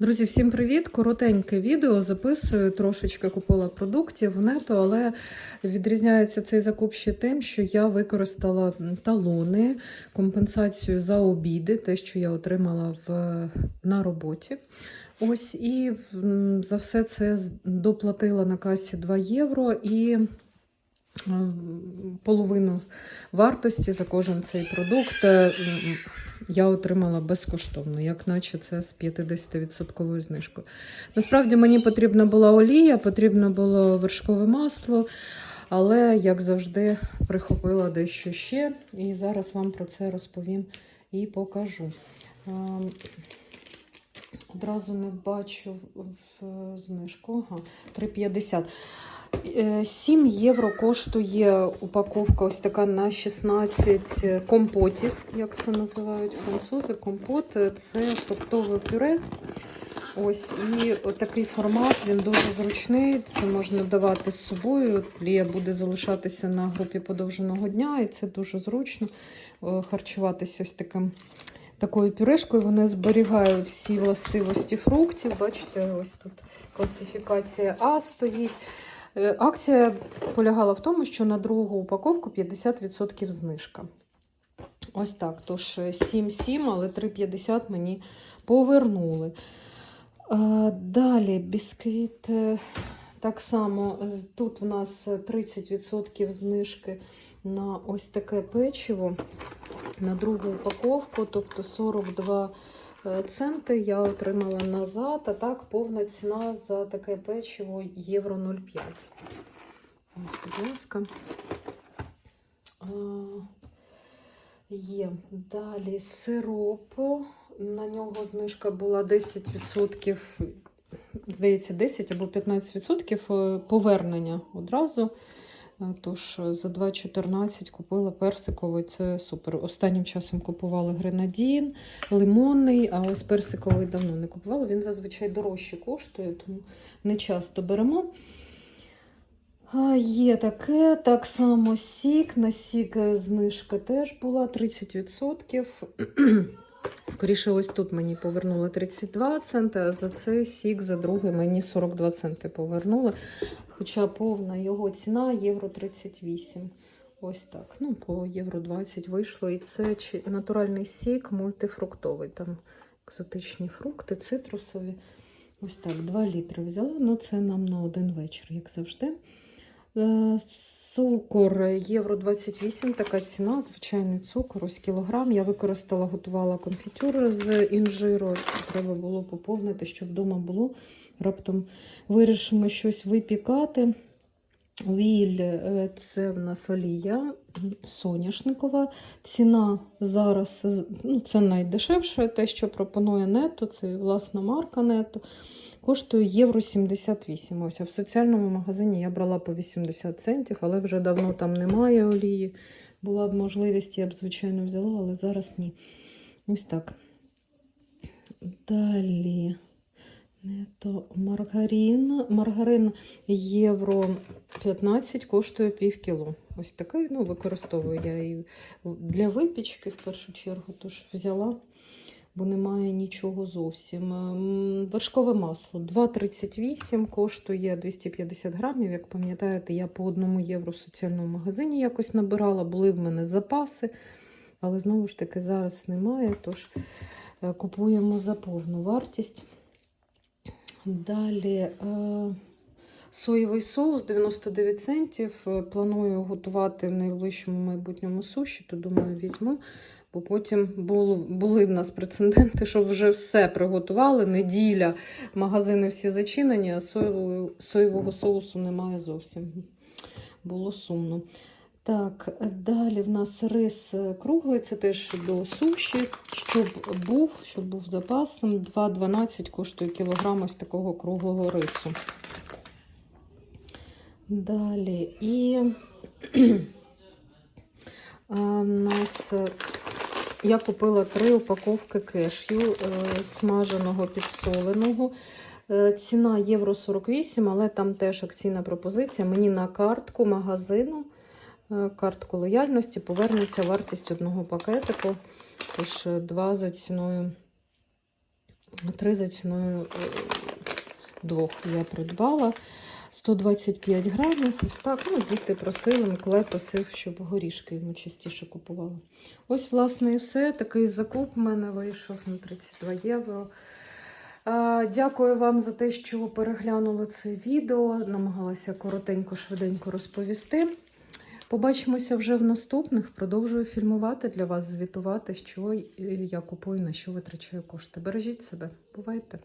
Друзі, всім привіт! Коротеньке відео записую. Трошечки купила продуктів в нету, але відрізняється цей закуп ще тим, що я використала талони, компенсацію за обіди, те, що я отримала в, на роботі. Ось і за все це доплатила на касі 2 євро і е, половину вартості за кожен цей продукт. Я отримала безкоштовно, як наче це з 50% знижкою. Насправді мені потрібна була олія, потрібно було вершкове масло, але, як завжди, прихопила дещо ще. І зараз вам про це розповім і покажу. Одразу не бачу в знижку. Ага, 3,50. Е, 7 євро коштує упаковка ось така на 16 компотів, як це називають французи. Компот е, це фруктове пюре. Ось і такий формат, він дуже зручний. Це можна давати з собою. Лія буде залишатися на групі подовженого дня, і це дуже зручно е, харчуватися ось таким. Такою пюрешкою вона зберігає всі властивості фруктів. Бачите, ось тут класифікація А стоїть. Е, Акція полягала в тому, що на другу упаковку 50% знижка. Ось так. Тож 7,7, але 3,50 мені повернули. Е, Далі бісквіт. е, Так само тут в нас 30% знижки на ось таке печиво на другу упаковку, тобто 42 е, центи я отримала назад, а так повна ціна за таке печиво євро 0,5. Будь ласка. Є. Далі сироп. На нього знижка була 10%, здається, 10 або 15% повернення одразу. Е, Тож е, за 2,14 купила персиковий, це супер. Останнім часом купували гренадін, лимонний, а ось персиковий давно не купувала. Він зазвичай дорожче коштує, тому не часто беремо. А, є таке, так само сік. На сік е, знижка теж була 30%. Скоріше, ось тут мені повернули 32 центи, а за цей сік за другий мені 42 центи повернули. Хоча повна його ціна євро 38. Ось так. Ну, по євро 20 вийшло. І це натуральний сік мультифруктовий. Там екзотичні фрукти, цитрусові. Ось так, 2 літри взяла. Ну, це нам на один вечір, як завжди. Е, Цукор євро 28, така ціна, звичайний цукор, ось кілограм. Я використала, готувала конфітюр з інжиру. Треба було поповнити, щоб вдома було. Раптом вирішимо щось випікати. Віль е, це в нас олія соняшникова. Ціна зараз ну, це найдешевше, те, що пропонує нето, це власна марка нето. Коштує євро 78. Ось а в соціальному магазині я брала по 80 центів, але вже давно там немає олії. Була б можливість, я б, звичайно, взяла, але зараз ні. Ось так. Далі. То маргарин. Маргарин євро 15 коштує пів кіло. Ось такий, ну, використовую я і для випічки в першу чергу, тож взяла, бо немає нічого зовсім. Ем, Вершкове масло 2,38 коштує 250 грамів. Як пам'ятаєте, я по 1 євро в соціальному магазині якось набирала, були в мене запаси, але знову ж таки зараз немає, тож е, купуємо за повну вартість. Далі е, соєвий соус 99 центів. Е, Планую готувати в найближчому майбутньому суші, то думаю, візьму. Бо потім було, були в нас прецеденти, що вже все приготували. Неділя, магазини всі зачинені, а соєвого, соєвого соусу немає зовсім. Було сумно. Так, далі в нас рис круглий, це теж до суші, щоб був, щоб був запасом. 2,12 коштує кілограм ось такого круглого рису. Далі і а, нас я купила три упаковки кешю е, смаженого підсоленого. Е, Ціна євро 48, але там теж акційна пропозиція. Мені на картку магазину е, картку лояльності повернеться вартість одного пакетику. Тож два за ціною Три за ціною двох я придбала. 125 грамів. Ось так. Ну, діти просили, Миколай просив, щоб горішки йому частіше купували. Ось, власне, і все. Такий закуп в мене вийшов на 32 євро. Дякую вам за те, що переглянули це відео. Намагалася коротенько, швиденько розповісти. Побачимося вже в наступних. Продовжую фільмувати для вас, звітувати, що я купую, на що витрачаю кошти. Бережіть себе, бувайте!